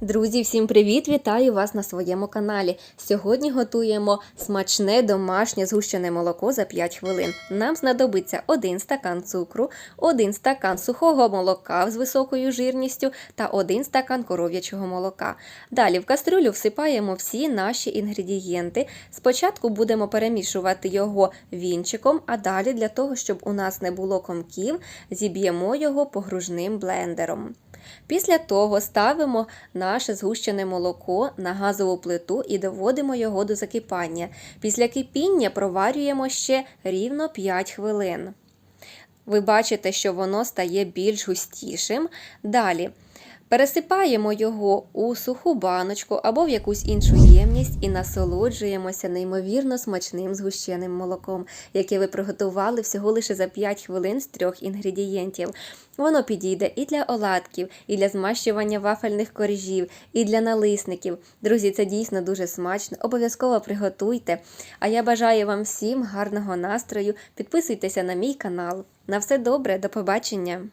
Друзі, всім привіт! Вітаю вас на своєму каналі. Сьогодні готуємо смачне домашнє згущене молоко за 5 хвилин. Нам знадобиться 1 стакан цукру, 1 стакан сухого молока з високою жирністю та 1 стакан коров'ячого молока. Далі в кастрюлю всипаємо всі наші інгредієнти. Спочатку будемо перемішувати його вінчиком, а далі для того, щоб у нас не було комків, зіб'ємо його погружним блендером. Після того ставимо наше згущене молоко на газову плиту і доводимо його до закипання. Після кипіння проварюємо ще рівно 5 хвилин. Ви бачите, що воно стає більш густішим. Далі пересипаємо його у суху баночку або в якусь іншу ємність і насолоджуємося неймовірно смачним згущеним молоком, яке ви приготували всього лише за 5 хвилин з трьох інгредієнтів. Воно підійде і для оладків, і для змащування вафельних коржів, і для налисників. Друзі, це дійсно дуже смачно. Обов'язково приготуйте. А я бажаю вам всім гарного настрою. Підписуйтеся на мій канал. На все добре, до побачення!